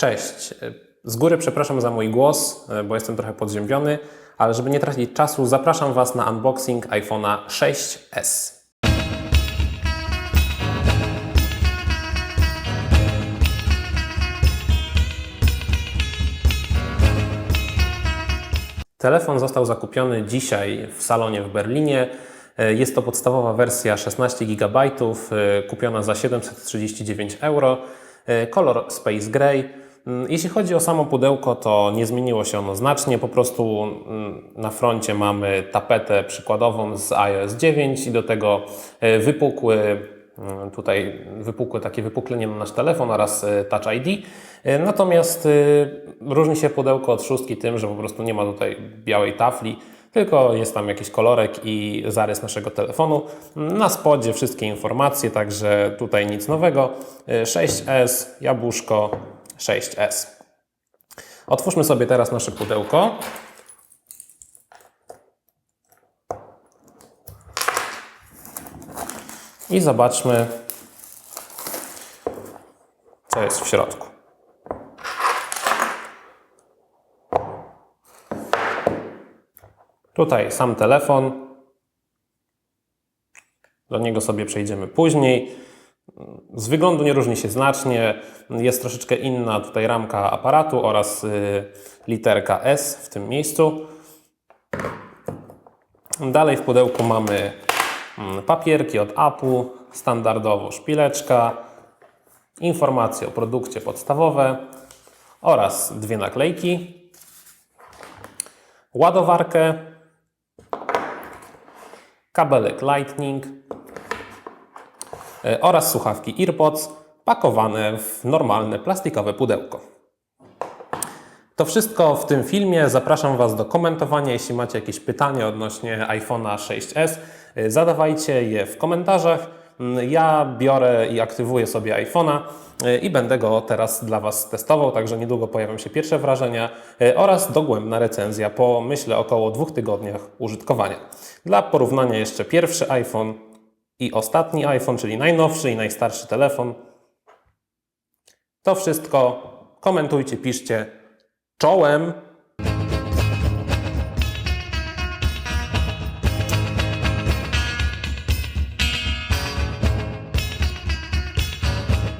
Cześć. Z góry przepraszam za mój głos, bo jestem trochę podziębiony, ale żeby nie tracić czasu, zapraszam Was na unboxing iPhone'a 6s. Telefon został zakupiony dzisiaj w salonie w Berlinie. E, Jest to podstawowa wersja 16 GB, e, kupiona za 739 euro. E, Kolor Space Gray. Mm, Jeśli chodzi o samo pudełko, to nie zmieniło się ono znacznie. Po prostu mm, na froncie mamy tapetę przykładową z iOS 9 i do tego e, wypukły Mm, Tutaj wypukłe takie wypuklenie na nasz telefon oraz y, Touch ID. Y, Natomiast różni się pudełko od szóstki tym, że po prostu nie ma tutaj białej tafli, tylko jest tam jakiś kolorek i zarys naszego telefonu. Na spodzie wszystkie informacje, także tutaj nic nowego. Y, 6S, jabłuszko 6S. Otwórzmy sobie teraz nasze pudełko. I zobaczmy, co jest w środku. Tutaj sam telefon. Do niego sobie przejdziemy później. Z wyglądu nie różni się znacznie. Jest troszeczkę inna tutaj ramka aparatu oraz y, literka S w tym miejscu. Dalej w pudełku mamy mm, papierki od Apple, standardowo szpileczka, informacje o produkcie podstawowe oraz dwie naklejki, ładowarkę, kabelek Lightning oraz słuchawki AirPods pakowane w normalne plastikowe pudełko. To wszystko w tym filmie. Zapraszam Was do komentowania. Jeśli macie jakieś pytania odnośnie iPhone'a 6s, y, zadawajcie je w komentarzach. Mm, Ja biorę i aktywuję sobie iPhone'a y, i będę go teraz dla Was testował, także niedługo pojawią się pierwsze wrażenia oraz dogłębna recenzja po, myślę, około dwóch tygodniach użytkowania. Dla porównania jeszcze pierwszy iPhone i ostatni iPhone, czyli najnowszy i najstarszy telefon. To wszystko. Komentujcie, piszcie czołem.